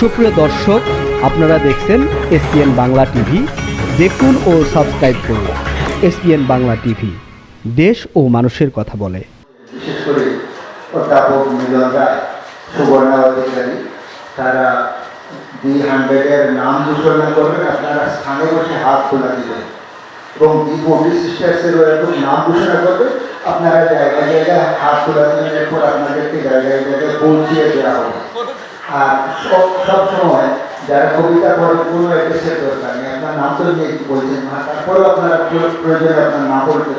সুপ্রিয় দর্শক, আপনারা দেখছেন এসপিএন বাংলা টিভি। দেখুন ও সাবস্ক্রাইব করুন এসপিএন বাংলা টিভি। দেশ ও মানুষের কথা বলে। বিশেষ করে অধ্যাপক মিলন রায় অধিকারী তারা ডি হান্ড্রেডের নাম ঘোষণা করবেন, আপনারা স্থানে বসে হাত তোলা দিবেন। এবং এরকম নাম ঘোষণা আপনারা জায়গায় জায়গায় হাত তোলা দিবেন, এরপর আপনাদেরকে জায়গায় জায়গায় পৌঁছিয়ে দেওয়া হবে। আর সব সময় যারা কবিতা পড়েন কোনো এড্রেসের দরকার নেই আপনার নাম তো নিয়ে বলছেন না তারপরেও আপনারা প্র- প্রয়োজনে আপনার নাম বলতে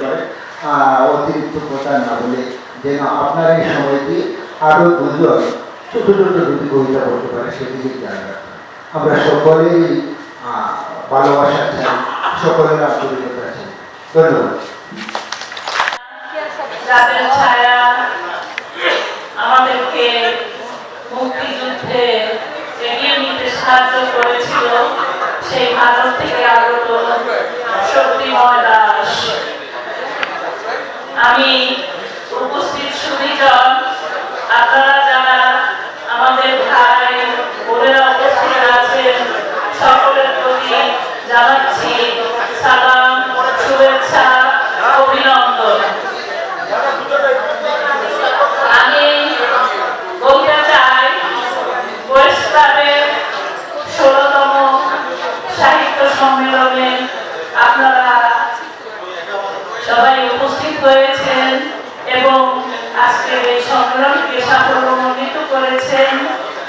আহ, অতিরিক্ত কথা না বলে যেন আপনার এই সময়টি আরও দুজন ছোট ছোট যদি কবিতা পড়তে পারে সেদিকে খেয়াল আমরা সকলেই ভালোবাসা চাই সকলের আন্তরিকতা চাই। ধন্যবাদ যাদের ছায়া আমাদেরকে মুক্তিযুদ্ধে এগিয়ে নিতে সাহায্য করেছিল সেই ভারত থেকে আগত শক্তিময় দাস। আমি উপস্থিত সুবিজন আপনারা যারা আমাদের ভাই বোনেরা উপস্থিত আছেন সকলের প্রতি জানাচ্ছি সালাম শুভেচ্ছা অভিনন্দন আমি বলতে চাই ওয়েস্ট ক্লাবের ষোলতম সাহিত্য সম্মেলনে আপনারা সবাই উপস্থিত হয়েছেন এবং আজকের এই সংগ্রামকে সাফল্যমণ্ডিত করেছেন,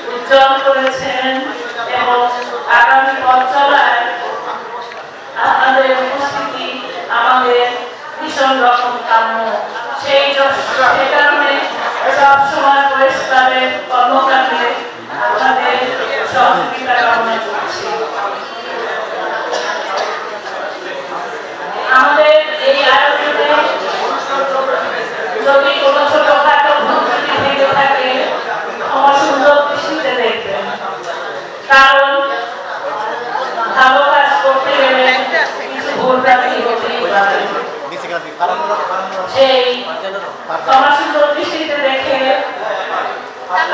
উজ্জ্বল করেছেন এবং আগামী পথ চলায় আপনাদের উপস্থিতি আমাদের ভীষণ রকম কাম্য। সেই জ- সে কারণে সবসময় পরিষ্কারের কর্মকাণ্ডে আপনাদের সহযোগিতা কামনা করছি আমাদের এই আয়োজনে যদি কোনো ছোটখাটো ভুলত্রুটি থেকে থাকে আমার সুন্দর দৃষ্টিতে দেখবেন কারণ ভালো কাজ করতে গেলে কিছু ভুলভ্রান্তি হতেই পারে। সেই সুন্দর দৃষ্টিতে দেখে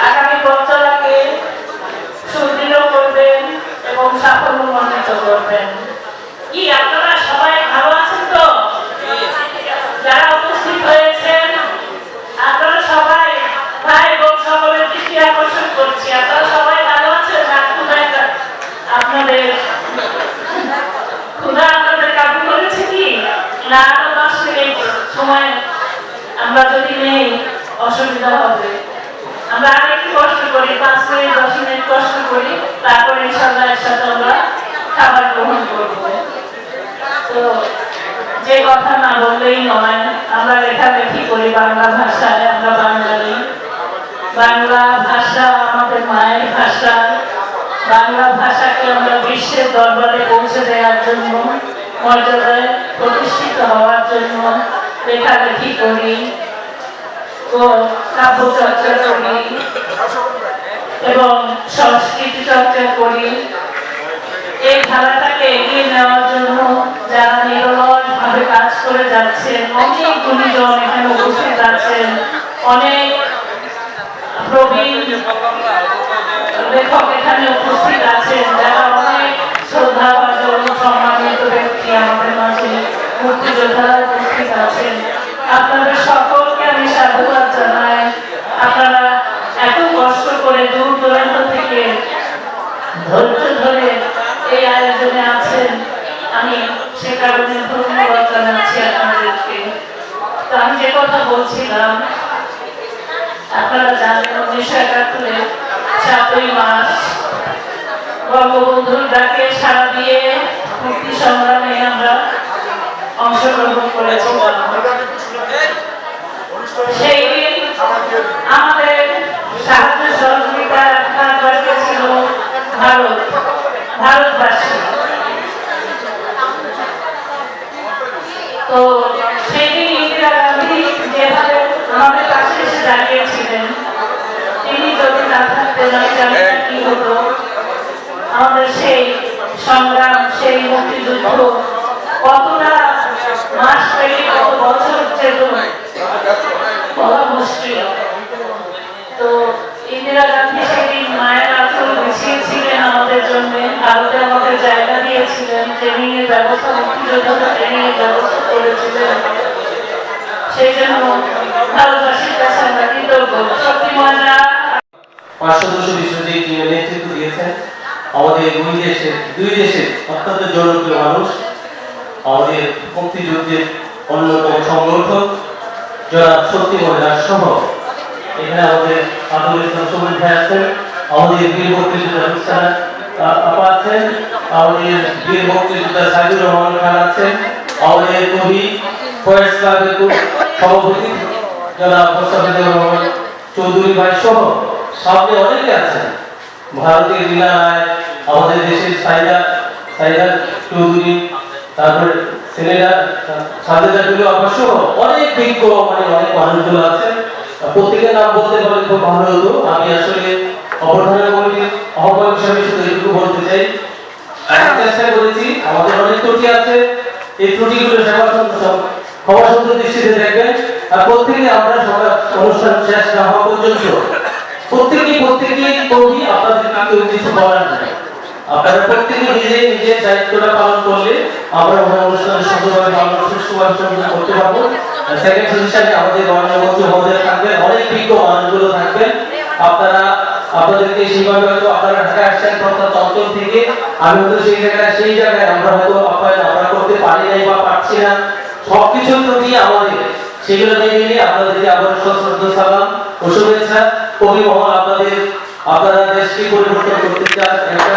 আগামী বছরকে সুদৃঢ় করবেন এবং সাফল্যমণ্ডিত করবেন কি আপনারা সবাই ভালো আছেন তো যারা উপস্থিত হয়েছেন আপনারা সবাই ভাই বোন সকলের দৃষ্টি আকর্ষণ করছি আপনারা সবাই ভালো আছেন না ক্ষুধায় আপনাদের ক্ষুধা আপনাদের কাবু করেছে কি না আরও দশ মিনিট সময় আমরা যদি নেই অসুবিধা হবে। আমরা আর কষ্ট করি, পাঁচ মিনিট, দশ মিনিট কষ্ট করি, তারপরে ইনশাল্লাহ একসাথে আমরা খাবার গ্রহণ করব। তো যে কথা না বললেই নয়, আমরা লেখালেখি করি? বাংলা ভাষায় আমরা বাঙালি। বাংলা ভাষা আমাদের মায়ের ভাষা। বাংলা ভাষাকে আমরা বিশ্বের দরবারে পৌঁছে দেওয়ার জন্য, মর্যাদায় প্রতিষ্ঠিত হওয়ার জন্য লেখালেখি করি? ও কাব্য চর্চা করি এবং সংস্কৃতি চর্চা করি। এই ধারাটাকে এগিয়ে নেওয়ার জন্য যারা নিরলস কাজ করে যাচ্ছেন, অনেক গুণীজন এখানে উপস্থিত আছেন, অনেক প্রবীণ লেখক এখানে উপস্থিত আছেন, যারা অনেক শ্রদ্ধাভাজন, সম্মানিত ব্যক্তি আমাদের মাঝে মুক্তিযোদ্ধারা উপস্থিত আছেন। আপনাদের সকলকে আমি সাধুবাদ জানাই আপনারা এত কষ্ট করে দূর দূরান্ত থেকে ধৈর্য ধরে এই আয়োজনে আছেন আমি সে কারণে ধন্যবাদ জানাচ্ছি আপনাদেরকে তো আমি যে কথা বলছিলাম আপনারা জানেন উনিশশো একাত্তরে সাতই মার্চ বঙ্গবন্ধুর ডাকে সাড়া দিয়ে মুক্তি সংগ্রামে আমরা অংশগ্রহণ করেছিলাম সেই দিন আমাদের সাহায্য সহযোগিতা রক্ষা করেছিল ভারত, ভারতবাসী। তো সেই দিন ইন্দিরা গান্ধী যেভাবে আমাদের পাশে এসে দাঁড়িয়েছিলেন, তিনি যদি না থাকতেন, আমি জানি কি হতো। আমাদের সেই সংগ্রাম, সেই মুক্তিযুদ্ধ কতটা মাস পেলে কত বছর যেত মুশকিল। তো ইন্দিরা গান্ধী সেদিন মায়ের আচরণ মিশিয়েছিলেন আমাদের জন্য, ভারতে আমাকে জায়গা দিয়েছিলেন ট্রেনিং এর ব্যবস্থা, মুক্তিযোদ্ধাদের ট্রেনিং এর ব্যবস্থা করেছিলেন। সেই জন্য ভারতবাসীর কাছে আমরা কৃতজ্ঞ। শক্তিমানরা পাঁচশো দুশো বিশ্বজিৎ নেতৃত্ব দিয়েছেন। আমাদের দুই দেশের দুই দেশের অত্যন্ত জনপ্রিয় মানুষ, আমাদের মুক্তিযুদ্ধের অন্যতম সংগঠক যারা শক্তি মহিলার সহ। এখানে আমাদের আবুল ইসলাম সবুজ ভাই আছেন, আমাদের বীর মুক্তিযোদ্ধা হুসান আপা আছেন, আমাদের বীর মুক্তিযোদ্ধা সাইদুর রহমান খান আছেন, আমাদের কবি ফয়েজ ক্লাবের সভাপতি যারা মোস্তাফিজুর রহমান চৌধুরী ভাই সহ। সামনে অনেকে আছেন। ভারতের লীলা রায় আমাদের দেশের সাইদা সাইদা চৌধুরী, তারপরে ছেলেরা সাজেদা টুলু অবশ্য অনেক বিজ্ঞ মানে অনেক মানুষগুলো আছে প্রত্যেকের নাম বলতে পারলে খুব ভালো হতো। আমি আসলে অবধারণা কমিটির আহ্বায়ক হিসাবে শুধু এটুকু বলতে চাই। আমি চেষ্টা করেছি, আমাদের অনেক ত্রুটি আছে। এই ত্রুটিগুলো সেবা ক্ষমা সুন্দর দৃষ্টিতে দেখবেন। আর প্রত্যেকে আমরা সবাই অনুষ্ঠান শেষ না হওয়া পর্যন্ত প্রত্যেকে প্রত্যেকে কবি আপনাদের কেউ কিছু বলার নাই আপনারা প্রত্যেকে নিজে নিজের দায়িত্বটা পালন করলে আমরা ওখানে অনুষ্ঠানে সুন্দরভাবে সুষ্ঠুভাবে সম্পন্ন করতে পারব। সেকেন্ড হিসাবে আমাদের গণনা মহোদয় থাকবেন অনেক বিজ্ঞ মানুষগুলো থাকবেন আপনারা, আপনাদেরকে সেইভাবে হয়তো আপনারা ঢাকা আসছেন প্রত্যন্ত অঞ্চল থেকে। আমি হয়তো সেই জায়গায় সেই জায়গায় আমরা হয়তো আপ্যায়ন আমরা করতে পারি নাই বা পারছি না। সবকিছুর প্রতি আমাদের, সেগুলো নিয়ে নিয়ে আপনাদেরকে আবার সশ্রদ্ধ সালাম ও শুভেচ্ছা। কবি মহল আপনাদের, আপনারা দেশকে পরিবর্তন করতে চান। একটা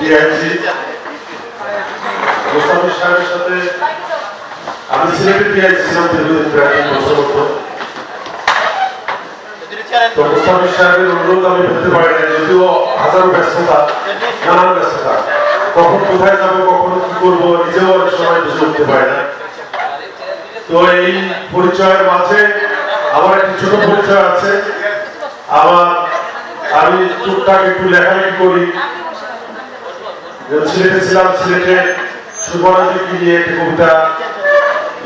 ডিআইজি মোস্তাফিজ সাহেবের সাথে আমি সিলেটের ডিআইজি ছিলাম দীর্ঘদিন প্রায় তো মোস্তাফিজ সাহেবের অনুরোধ মাঝে আমার একটি ছোট পরিচয় আমি টুকটাক একটু লেখালেখি করি। সিলেটে ছিলাম সিলেটে সুবর্ণদীপকে নিয়ে একটি কবিতা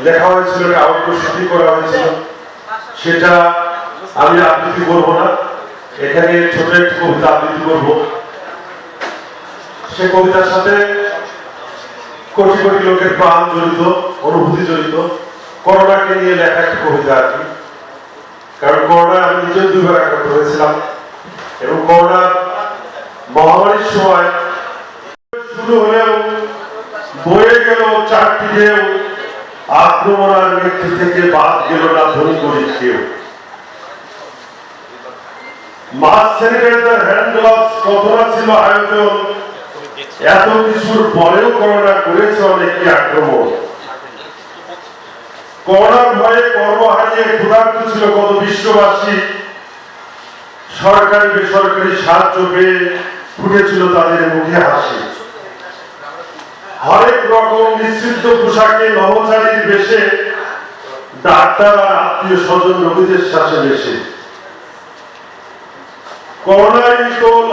লেখা হয়েছিল আউটডোর শুটিং করা হয়েছিল। সেটা আমি আবৃত্তি করব না। এখানে ছোট একটি কবিতা আবৃত্তি করব। সে কবিতার সাথে কোটি কোটি লোকের প্রাণ জড়িত, অনুভূতি জড়িত। করোনাকে নিয়ে লেখা একটি কবিতা আর কি। কারণ করোনা আমি নিজেও দুইবার আক্রান্ত হয়েছিলাম এবং করোনা মহামারীর সময় হলেও, বয়ে গেল চারটি ঢেউ, আক্রমণ আর মৃত্যু থেকে বাদ গেল না ধনী করি কেউ। কর্ম হারিয়ে কত বিশ্ববাসী। সরকারি বেসরকারি সাহায্য পেয়ে ফুটেছিল তাদের মুখে হাসি। হরেক রকম পোশাকে বেশে, ডাক্তার আর আত্মীয় স্বজন রোগীদের বেশে। করোনায়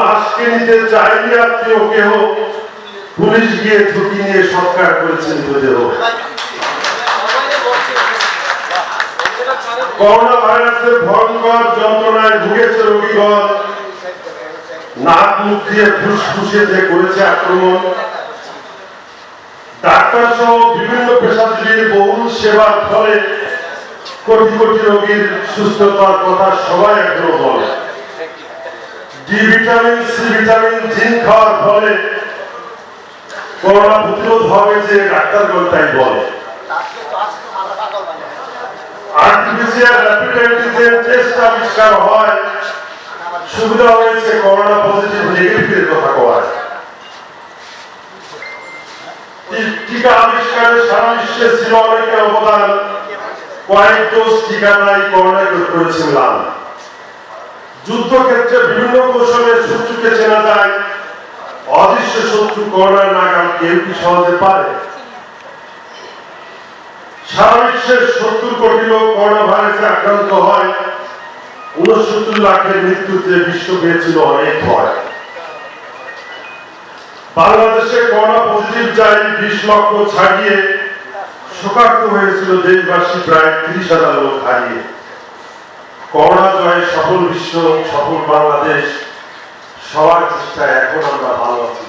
লাশকে নিতে চাইনি আত্মীয়, কেহ পুলিশ গিয়ে ঝুঁকি নিয়ে সৎকার মৃতদেহ করোনা ভাইরাসের ভয়ঙ্কর যন্ত্রণায় ভুগেছে রোগীগণ। নাক মুখ দিয়ে ফুসফুসে যে করেছে আক্রমণ। ডাক্তার সহ বিভিন্ন পেশাজীবীর সেবার ফলে কোটি কোটি রোগীর সুস্থতার কথা সবাই বলে। ডি ভিটামিন, সি ভিটামিন খাওয়ার ফলে করোনা প্রতিরোধ হবে যে ডাক্তারগণ তাই বলে। আরটিপিসিআর র্যাপিড অ্যান্টিজেন টেস্ট আবিষ্কার হয়। সুবিধা হয়েছে করোনা পজিটিভ নেগেটিভের কথা কয় টিকা আবিষ্কারে সারা বিশ্বে ছিল অনেকের অবদান কয়েক ডোজ করেছেন লাভ যুদ্ধক্ষেত্রে বিভিন্ন শত্রুকে চেনা যায়। অদৃশ্য শত্রু কেউ কি সহজে পারে? সারা বিশ্বের সত্তর কোটি লোক করোনা ভাইরাসে আক্রান্ত হয়। উনসত্তর লাখের মৃত্যুতে বিশ্ব পেয়েছিল অনেক ভয়। বাংলাদেশে করোনা পজিটিভ যাই বিশ লক্ষ ছাড়িয়ে শোকার্ত হয়েছিল দেশবাসী প্রায় তিরিশ হাজার লোক হারিয়ে। করোনা জয় সফল বিশ্ব সফল বাংলাদেশ সবার চেষ্টায় এখন আমরা ভালো আছি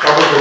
সকলকে